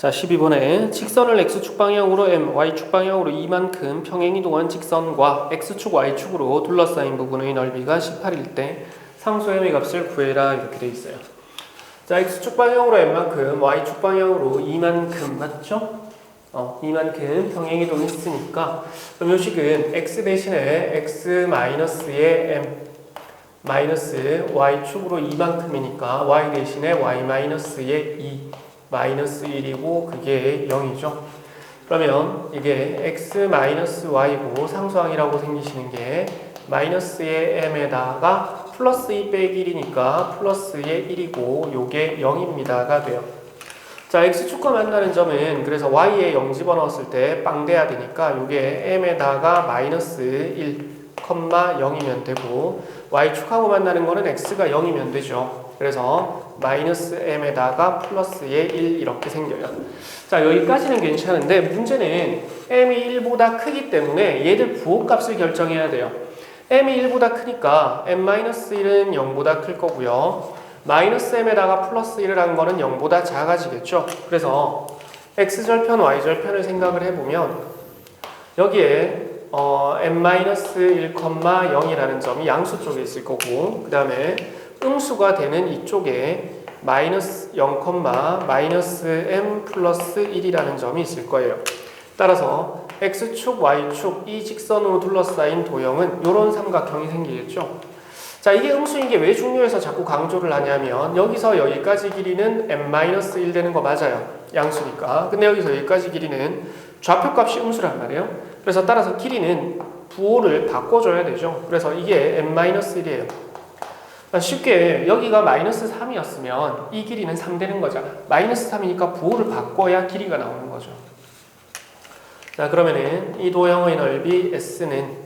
자, 12번에 직선을 x축 방향으로 m, y축 방향으로 이만큼 평행이동한 직선과 x축, y축으로 둘러싸인 부분의 넓이가 18일 때 상수 m의 값을 구해라 이렇게 돼 있어요. 자, x축 방향으로 m만큼, y축 방향으로 이만큼 맞죠? 어, 이만큼 평행이동했으니까 그럼 요 식은 x 대신에 x 마이너스의 m 마이너스 y축으로 이만큼이니까 y 대신에 y 마이너스의 2 마이너스 1이고 그게 0이죠. 그러면 이게 x 마이너스 y고 상수항이라고 생기시는 게 마이너스의 m에다가 플러스 2 빼기 1이니까 플러스의 1이고 요게 0입니다가 돼요. 자, x축과 만나는 점은 그래서 y에 0 집어넣었을 때 빵 돼야 되니까 요게 m에다가 마이너스 1, 0이면 되고 y축하고 만나는 거는 x가 0이면 되죠. 그래서 마이너스 m에다가 플러스의 1 이렇게 생겨요. 자 여기까지는 괜찮은데 문제는 m이 1보다 크기 때문에 얘들 부호값을 결정해야 돼요. m이 1보다 크니까 m-1은 0보다 클 거고요. 마이너스 m에다가 플러스 1을 한 거는 0보다 작아지겠죠. 그래서 x절편, y절편을 생각을 해보면 여기에 어, m-1,0이라는 점이 양수 쪽에 있을 거고 그 다음에 음수가 되는 이쪽에 마이너스 0, 마이너스 m 플러스 1이라는 점이 있을 거예요. 따라서 x축, y축 이 직선으로 둘러싸인 도형은 이런 삼각형이 생기겠죠. 자, 이게 음수인 게 왜 중요해서 자꾸 강조를 하냐면 여기서 여기까지 길이는 m-1 되는 거 맞아요. 양수니까. 근데 여기서 여기까지 길이는 좌표값이 음수란 말이에요. 그래서 따라서 길이는 부호를 바꿔줘야 되죠. 그래서 이게 m-1이에요. 쉽게 여기가 마이너스 3이었으면 이 길이는 3 되는 거잖아. 마이너스 3이니까 부호를 바꿔야 길이가 나오는 거죠. 자 그러면은 이 도형의 넓이 S는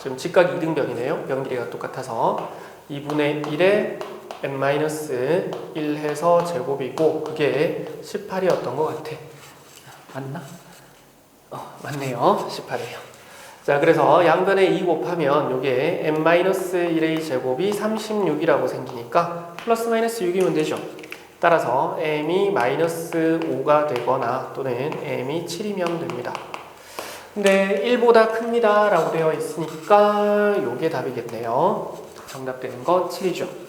지금 직각 이등변이네요. 변 길이가 똑같아서 2분의 1에 n-1 해서 제곱이고 그게 18이었던 것 같아. 맞나? 어, 맞네요. 18이에요. 자, 그래서 양변에 2 곱하면 이게 m-1의 제곱이 36이라고 생기니까 플러스 마이너스 6이면 되죠. 따라서 m이 마이너스 5가 되거나 또는 m이 7이면 됩니다. 근데 1보다 큽니다 라고 되어 있으니까 이게 답이겠네요. 정답 되는 건 7이죠.